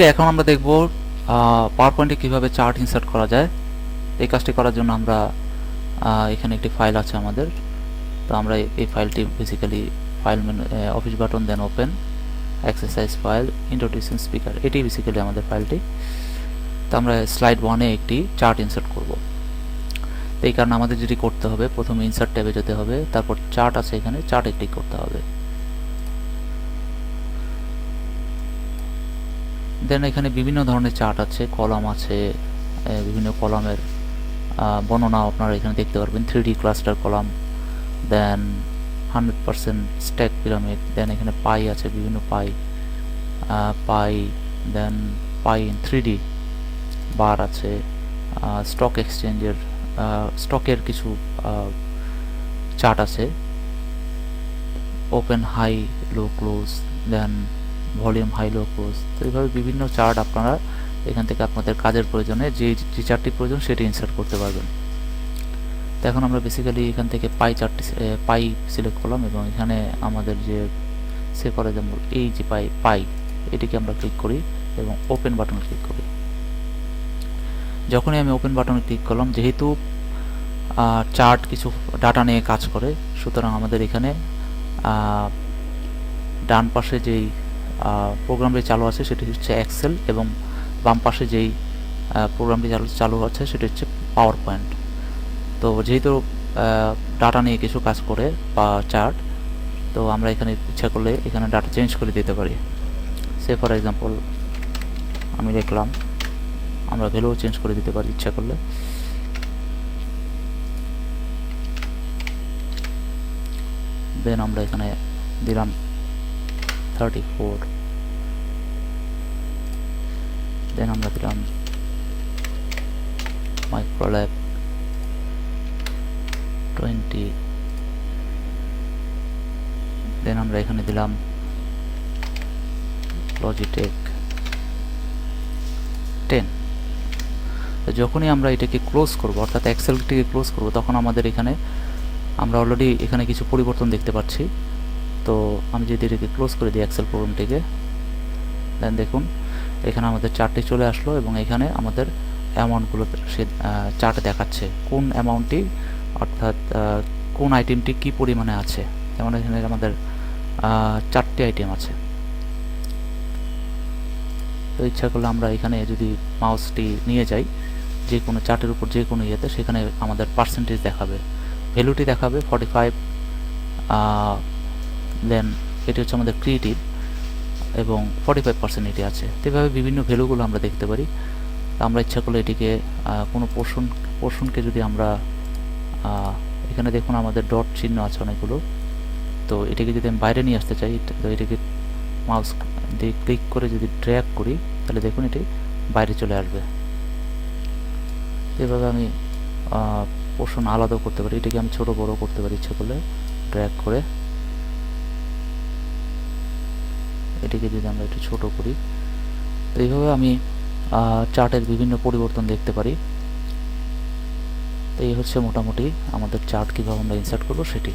ওকে, এখন আমরা দেখব পাওয়ার পয়েন্টে কীভাবে চার্ট ইনসার্ট করা যায়। এই কাজটি করার জন্য আমরা এখানে একটি ফাইল আছে আমাদের। তো আমরা এই- ফাইলটি basically file office button then open exercise file introducing speaker এটি বেসিক্যালি আমাদের ফাইলটি তো আমরা স্লাইড ওয়ানে একটি চার্ট ইনসার্ট করব। তো এই কারণে আমাদের যেটি করতে হবে, প্রথমে ইনসার্ট ট্যাবে যেতে হবে, তারপর চার্ট আছে এখানে চার্টে ক্লিক করতে হবে। দেন এখানে বিভিন্ন ধরনের চার্ট আছে, কলাম আছে বিভিন্ন কলামের বর্ণনা আপনারা এখানে দেখতে পারবেন। Three cluster column then hundred percent stack pyramid then এখানে পাই আছে, বিভিন্ন পাই পাই দেন পাই ইন থ্রি বার আছে স্টক এক্সচেঞ্জের স্টকের কিছু চার্ট আছে। Open high low close then volume, high, low close তো এইভাবে বিভিন্ন চার্ট আপনারা এখান থেকে আপনাদের কাজের প্রয়োজনে যে যে চার্টটি প্রয়োজন সেটি ইনসার্ট করতে পারবেন। তো এখন আমরা বেসিক্যালি এখান থেকে পাই চার্টটি পাই সিলেক্ট করলাম এবং এখানে আমাদের যে সে ফর এক্সাম্পল এই যে পাই পাই এটিকে আমরা ক্লিক করি এবং ওপেন বাটনে ক্লিক করি। যখনই আমি ওপেন বাটনে ক্লিক করলাম, যেহেতু চার্ট কিছু ডাটা নিয়ে কাজ করে, সুতরাং আমাদের এখানে ডান পাশে যেই প্রোগ্রামটি চালু আছে, সেটি হচ্ছে এক্সেল এবং বাম পাশে যেই প্রোগ্রামটি চালু চালু আছে সেটি হচ্ছে পাওয়ার পয়েন্ট তো যেহেতু ডাটা নিয়ে কিছু কাজ করে বা চার্ট তো আমরা এখানে ইচ্ছা করলে এখানে ডাটা চেঞ্জ করে দিতে পারি। সে ফর এক্সাম্পল আমি দেখলাম, আমরা ভ্যালুও চেঞ্জ করে দিতে পারি ইচ্ছা করলে। দেন আমরা এখানে দিলাম থার্টি ফোর দেন আমরা দিলাম মাইক্রোল্যাব টোয়েন্টি দেন আমরা এখানে দিলাম লজিটেক টেন তো যখনই আমরা এটাকে ক্লোজ করব, অর্থাৎ এক্সেলটিকে ক্লোজ করব, তখন আমাদের এখানে আমরা অলরেডি এখানে কিছু পরিবর্তন দেখতে পাচ্ছি। তো আমি যদি এটাকে ক্লোজ করে দিই এক্সেল প্রোগ্রামটিকে দেন দেখুন, এখানে আমাদের চার্টটি চলে আসলো এবং এখানে আমাদের অ্যামাউন্টগুলো সে চার্টে দেখাচ্ছে। কোন অ্যামাউন্টটি অর্থাৎ কোন আইটেমটি কি পরিমাণে আছে? যেমন এখানে আমাদের চারটি আইটেম আছে। তো ইচ্ছা করলে আমরা এখানে যদি মাউসটি নিয়ে যাই, যে কোনো চার্টের উপর যে কোনো ইয়েতে, সেখানে আমাদের পার্সেন্টেজ দেখাবে। ভ্যালুটি দেখাবে ফর্টি ফাইভ দেন এটি হচ্ছে আমাদের ক্রিয়েটিভ এবং ফর্টি ফাইভ পার্সেন্ট এটি আছে। এভাবে বিভিন্ন ভ্যালুগুলো আমরা দেখতে পারি। আমরা ইচ্ছা করলে এটিকে কোনো পোর্শন পোর্শনকে যদি আমরা এখানে দেখুন আমাদের ডট চিহ্ন আছে অনেকগুলো। তো এটিকে যদি আমি বাইরে নিয়ে আসতে চাই, তো এটিকে মাউস দিয়ে ক্লিক করে যদি ড্র্যাগ করি, তাহলে দেখুন এটি বাইরে চলে আসবে। এভাবে আমি পোর্শন আলাদা করতে পারি। এটাকে আমি ছোট বড় করতে পারি ইচ্ছা করলে ড্র্যাগ করে। এটিকে যদি আমরা একটু ছোট করি তো এইভাবে আমি চার্টের বিভিন্ন পরিবর্তন দেখতে পারি। তো এই হচ্ছে মোটামুটি আমাদের চার্ট কীভাবে আমরা ইনসার্ট করব সেটি।